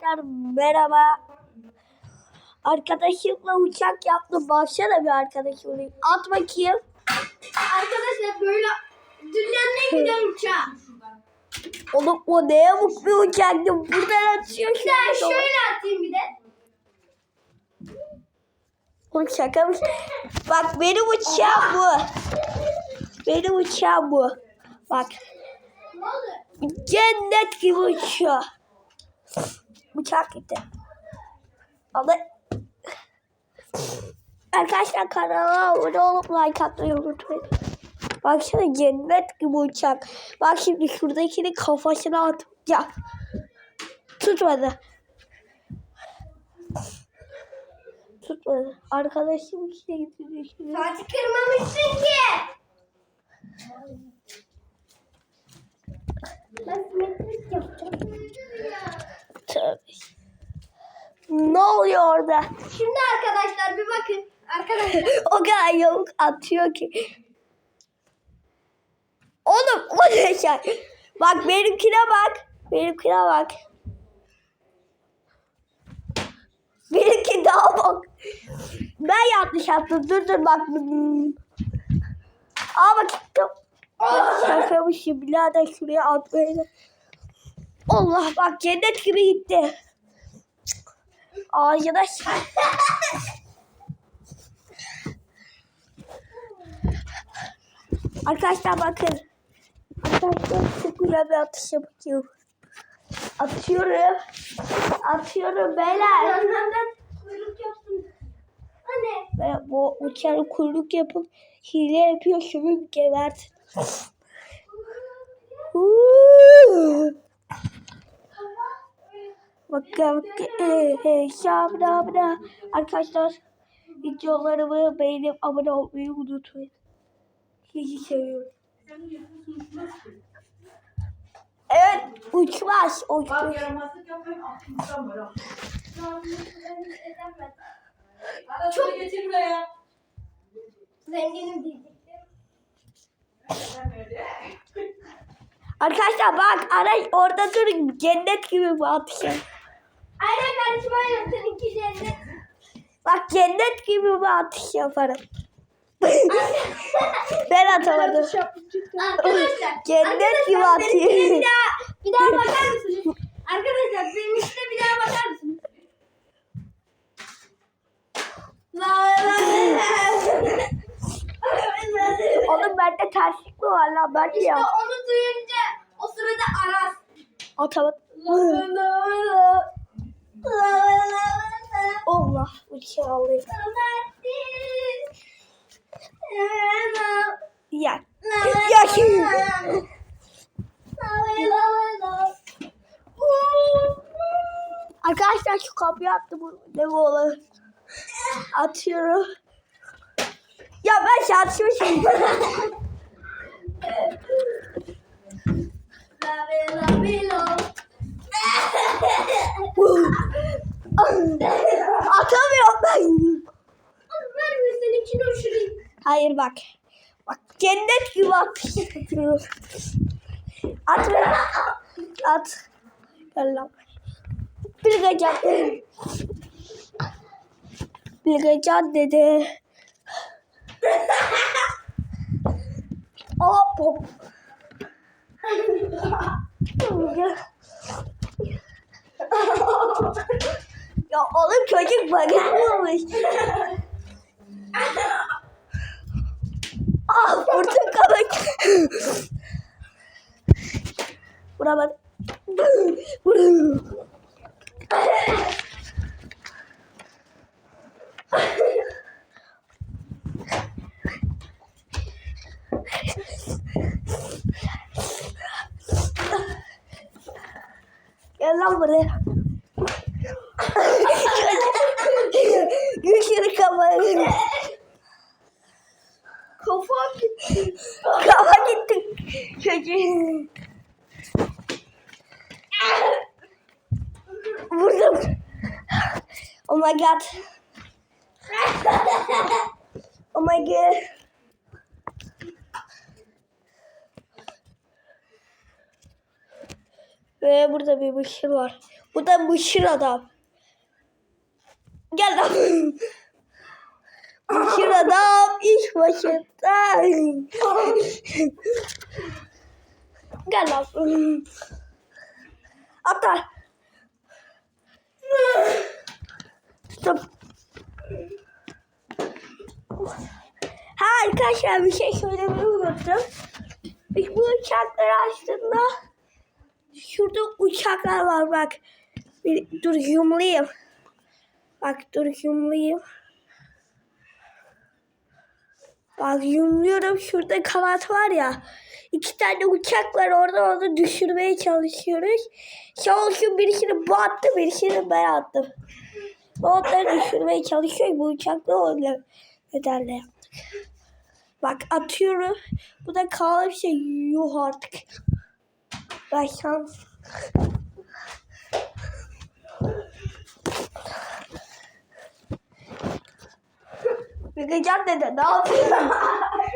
Arkadaşlar merhaba. Arkadaşımla uçak yaptım. Baksana bir arkadaşımla. At bakayım. Arkadaşlar böyle dünyanın en güzel uçağı. Oğlum o ne yamuk bir uçaktı. Buradan atıyor. Bir daha şöyle atayım bir de. Oğlum şaka mı? Bak benim uçağım bu. Benim uçağım bu. Bak. Cennet gibi uçuyor. Uçak gitti. Ama Arkadaşlar kanala abone olup like atmayı unutmayın. Baksana cennet gibi uçak. Bak şimdi şuradakini kafasına atacağım. Tutmadı. Tutmadı. Arkadaşım getirdi. şimdi. Fatih kırmamışsın ki. Ben yapacağım. Tövbe. Ne oluyor orada? Şimdi arkadaşlar bir bakın. Arkadaşlar o kadar yamuk atıyor ki. Oğlum o ne şey? Bak benimkine bak. Benimkine bak. Benimki daha bak. Ben yanlış yaptım. Dur dur bak. Aa bak gittim. Şakamışım. Birader şuraya atmayı. Allah bak cennet gibi gitti. Ağzına Arkadaşlar bakın. Arkadaşlar çok güzel bir atış yapıyorum. Atıyorum. Atıyorum beyler. kuyruk yaptım. Anne. Ve bu uçarı kuyruk yapıp hile yapıyor şunu gebert. Huu. Bakın şabda Arkadaşlar videolarımı beğenip abone olmayı unutmayın. Sizi seviyorum. Evet uçmaz. Bak Uçmaz. şunu getir buraya. Zenginim diyecektim. Arkadaşlar bak araç orada durun cennet gibi bu atışım. Aynen kardeşim aynen seninki cennet. Bak cennet gibi bu atış yaparım. ben atamadım. Arkadaşlar. Cennet gibi atıyor. Bir daha, bir daha bakar mısınız? Arkadaşlar benim işte bir daha bakar mısınız? Oğlum bende terslik mi var lan ben İşte ya. onu duyunca o sırada Aras. Atamadım. Allah. Samettin. La Ya. Ya la. Arkadaşlar şu kapıyı attım. Ne bu olur? Atıyorum. Ya ben şansmışım. Hayır bak. Bak cennet gibi yapıyorum. At be. At. Gel lan. Bilgecan. Bilgecan dedi. Hop hop. ya oğlum çocuk bakılmamış. Ah vurdum Vuramadım. Vurdum. Gel lan buraya. Güçlü kafayı. Kafa gitti. Kafa gitti. Çocuğum. Vurdum. Oh my god. Oh my god. Ve burada bir ışıl var. Bu da Mısır adam. Gel lan. Mısır adam iş başında. Gel lan. Atla. Stop. Ha arkadaşlar bir şey söylemeyi unuttum. Biz bu uçakları aslında şurada uçaklar var bak. Bir, dur yumlayayım. Bak dur yumlayayım. Bak yumluyorum şurada kanat var ya. İki tane uçak var orada onu düşürmeye çalışıyoruz. Sağ olsun birisini bu attı birisini ben attım. Onları düşürmeye çalışıyor bu uçakla öyle nedenle yaptık. Bak atıyorum. Bu da kalan bir şey. Yuh artık. Ben şans. Begacan dede ne yapıyorsun?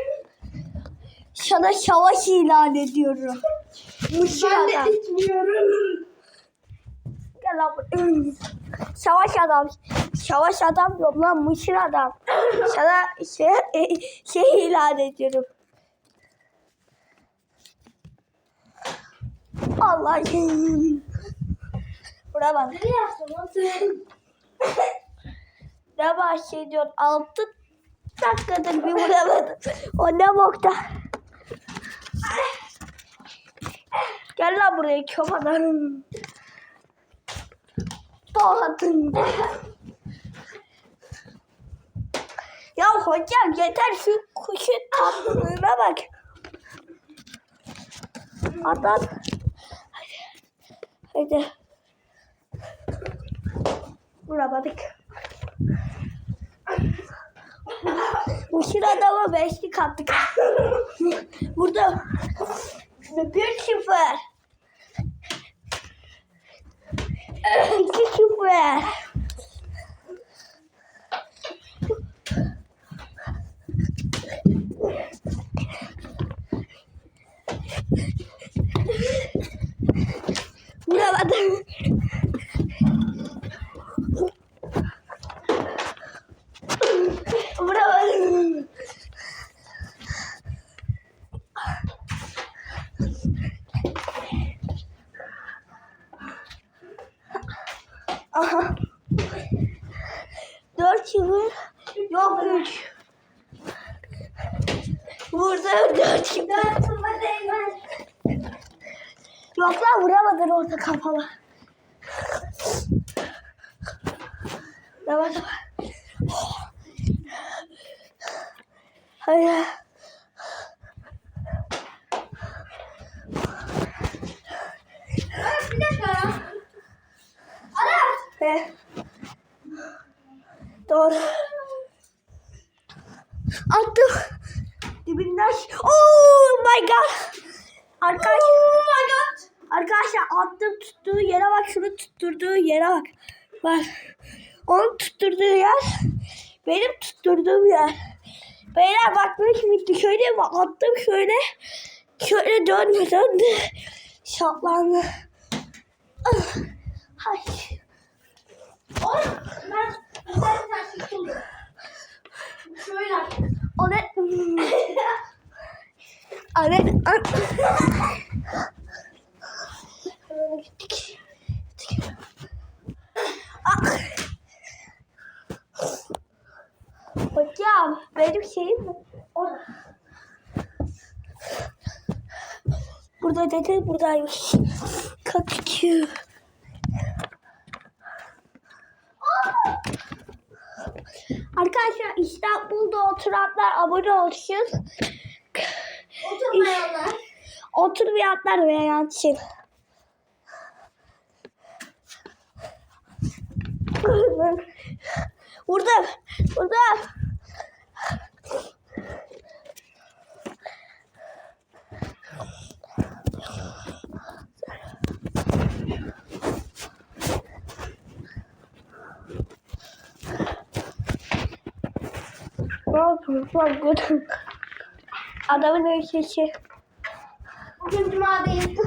Sana savaş ilan ediyorum. Mısır Ben de adam. içmiyorum. Gel lan. Savaş adam. Savaş adam yok lan Mısır adam. Sana şey, şey ilan ediyorum. Allah'ım. Buna bak. Ne bahsediyorsun? Altı dakikadır bir vuramadım. O ne bokta? Gel lan buraya çobanım. Doğdun. Ya hocam yeter şu kuşun tatlılığına bak. Adam. Hadi. Hadi. Vuramadık. Bu adama beşlik attık. Burada bir sıfır. İki sıfır. Vuramadım. 4 yılın yok 3. Burada 4 yılın. 4 yılın değmez. Yok lan vuramadın orta kafama. Yavaş yavaş. Hayır. Bir dakika. Adam. He. Doğru. Attım. Dibinden. Oh my god. Arkadaşlar. Oh my god. Arkadaşlar attım tuttuğu yere bak. Şunu tutturduğu yere bak. Bak. Onun tutturduğu yer. Benim tutturduğum yer. Beyler bak böyle şimdi şöyle mi attım şöyle. Şöyle dönme döndü. Şaplandı. Ah. Ay. Oğlum ben güzel bir tane şey buldum. Şöyle. O ne? Anne. Anne. Gittik. Gittik. Ah. Hocam benim şeyim orada. Burada dedi buradaymış. Kaçıyor. Arkadaşlar İstanbul'da oturanlar abone olsun. Oturmayanlar. Oturmayanlar veya yansın. Burada. Burada. Ne yapıyorsun? Adamın öyküsü. Bugün cuma değil.